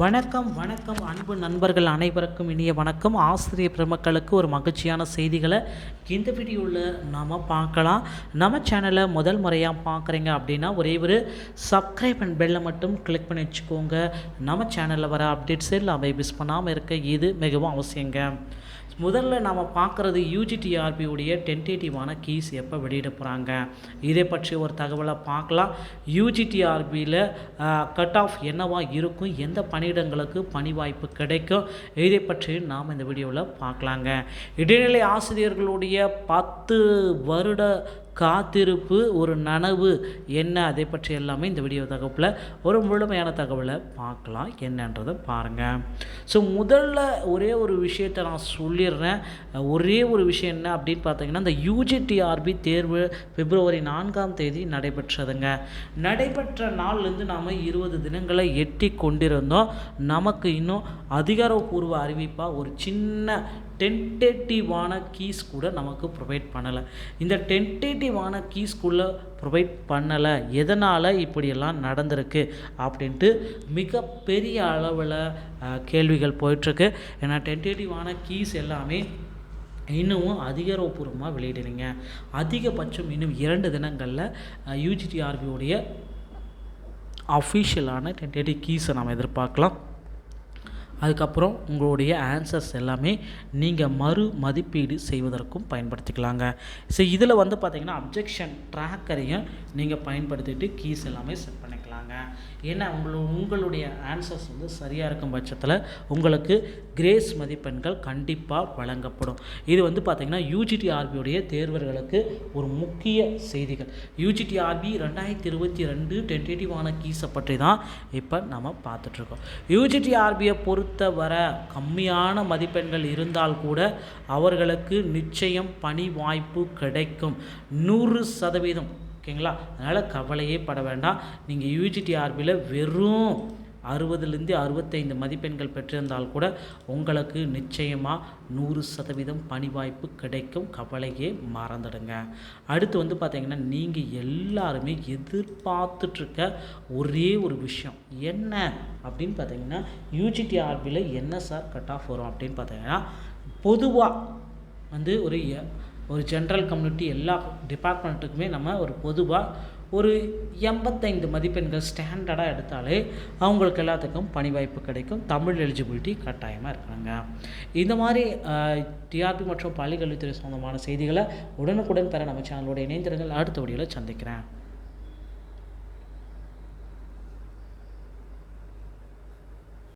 வணக்கம் வணக்கம் அன்பு நண்பர்கள் அனைவருக்கும் இனிய வணக்கம். ஆசிரியர் பெருமக்களுக்கு ஒரு மகிழ்ச்சியான செய்திகளை இந்த வீடியோவில் நாம் பார்க்கலாம். நம்ம சேனலை முதல் முறையாக பார்க்குறீங்க அப்படின்னா ஒரே ஒரு சப்ஸ்கிரைப் அண்ட் பெல்லை மட்டும் கிளிக் பண்ணி வச்சுக்கோங்க. நம்ம சேனலில் வர அப்டேட்ஸ் எல்லாமே மிஸ் பண்ணாமல் இருக்க இது மிகவும் அவசியங்க. முதல்ல நாம் பார்க்குறது யூஜிடிஆர்பி உடைய டென்டேட்டிவான கீஸ் எப்போ வெளியிட போகிறாங்க இதை பற்றி ஒரு தகவலை பார்க்கலாம். யூஜிடிஆர்பியில் கட் ஆஃப் என்னவாக இருக்கும்? எந்த பணியிடங்களுக்கு பணி வாய்ப்பு கிடைக்கும்? இதை பற்றி நாம் இந்த வீடியோவில் பார்க்கலாங்க. இடைநிலை ஆசிரியர்களுடைய பத்து வருட காத்திருப்பு ஒரு நனவு என்ன? அதை பற்றி எல்லாமே இந்த வீடியோ தகவலில் ஒரு முழுமையான தகவலை பார்க்கலாம். என்னன்றதை பாருங்கள் ஸோ முதல்ல ஒரே ஒரு விஷயத்தை நான் சொல்லிடுறேன். ஒரே ஒரு விஷயம் என்ன அப்படின்னு பார்த்தீங்கன்னா இந்த யூஜிடிஆர்பி தேர்வு பிப்ரவரி நான்காம் தேதி நடைபெற்றதுங்க. நடைபெற்ற நாள்லேருந்து நாம் இருபது தினங்களை எட்டி கொண்டிருந்தோம். நமக்கு இன்னும் அதிகாரப்பூர்வ அறிவிப்பாக ஒரு சின்ன டென்டேட்டிவான கீஸ் கூட நமக்கு ப்ரொவைட் பண்ணலை. இந்த டென்டேட்டிவான கீஸ் கூட ப்ரொவைட் பண்ணலை. எதனால் இப்படியெல்லாம் நடந்திருக்கு? அப்படின்ட்டு மிகப்பெரிய அளவில் கேள்வி கேள்விகள் போயிட்டுருக்கு. ஏன்னா டென்டேட்டிவான கீஸ் எல்லாமே இன்னமும் அதிகாரப்பூர்வமாக வெளியிடலைங்க அதிகபட்சம் இன்னும் இரண்டு தினங்களில் யூஜிடிஆர்பியோடைய அஃபிஷியலான டென்டேட்டிவ் கீஸை நாம் எதிர்பார்க்கலாம். அதுக்கப்புறம் உங்களுடைய ஆன்சர்ஸ் எல்லாமே நீங்கள் மறு மதிப்பீடு செய்வதற்கும் பயன்படுத்திக்கலாங்க. ஸோ இதில் வந்து பார்த்தீங்கன்னா அப்ஜெக்ஷன் ட்ராக்கரையும் நீங்கள் பயன்படுத்திட்டு கீஸ் எல்லாமே செட் பண்ணிக்கலாங்க ஏன்னா உங்களு உங்களுடைய ஆன்சர்ஸ் வந்து சரியாக இருக்கும் பட்சத்தில் உங்களுக்கு கிரேஸ் மதிப்பெண்கள் கண்டிப்பாக வழங்கப்படும். இது வந்து பார்த்திங்கன்னா யூஜிடிஆர்பியுடைய தேர்வர்களுக்கு ஒரு முக்கிய செய்திகள். யூஜிடிஆர்பி ரெண்டாயிரத்தி இருபத்தி ரெண்டு டென்டேட்டிவான கீஸை பற்றி தான் இப்போ நம்ம பார்த்துட்ருக்கோம் யூஜிடிஆர்பியை பொறுத்தவரை கம்மியான மதிப்பெண்கள் இருந்தால் கூட அவர்களுக்கு நிச்சயம் பணி வாய்ப்பு கிடைக்கும். நூறு சதவீதம் ஓகேங்களா? அதனால் கவலையே பட வேண்டாம். நீங்கள் யூஜிடிஆர்பியில் வெறும் அறுபதுலேருந்து அறுபத்தைந்து மதிப்பெண்கள் பெற்றிருந்தால் கூட உங்களுக்கு நிச்சயமாக நூறு சதவீதம் பணி வாய்ப்பு கிடைக்கும். கவலையே மறந்துடுங்க. அடுத்து வந்து பார்த்திங்கன்னா நீங்கள் எல்லாருமே எதிர்பார்த்துட்ருக்க ஒரே ஒரு விஷயம். என்ன அப்படின்னு பார்த்தீங்கன்னா யூஜிடிஆர்பியில் என்ன சார் கட் ஆஃப் வரும் அப்படின்னு பார்த்தீங்கன்னா பொதுவாக வந்து ஒரு ஒரு ஜென்ரல் கம்யூனிட்டி எல்லா டிபார்ட்மெண்ட்டுக்குமே நம்ம ஒரு பொதுவாக ஒரு எண்பத்தைந்து மதிப்பெண்கள் ஸ்டாண்டர்டாக எடுத்தாலே அவங்களுக்கு எல்லாத்துக்கும் பணி வாய்ப்பு கிடைக்கும். தமிழ் எலிஜிபிலிட்டி கட்டாயமாக இருக்கிறாங்க இந்த மாதிரி டிஆர்பி மற்றும் பள்ளிக்கல்வித்துறை சம்மந்தமான செய்திகளை உடனுக்குடன் பெற நம்ம சேனலோட இணைந்திருங்கள். அடுத்த வீடியோவில் சந்திக்கிறேன்.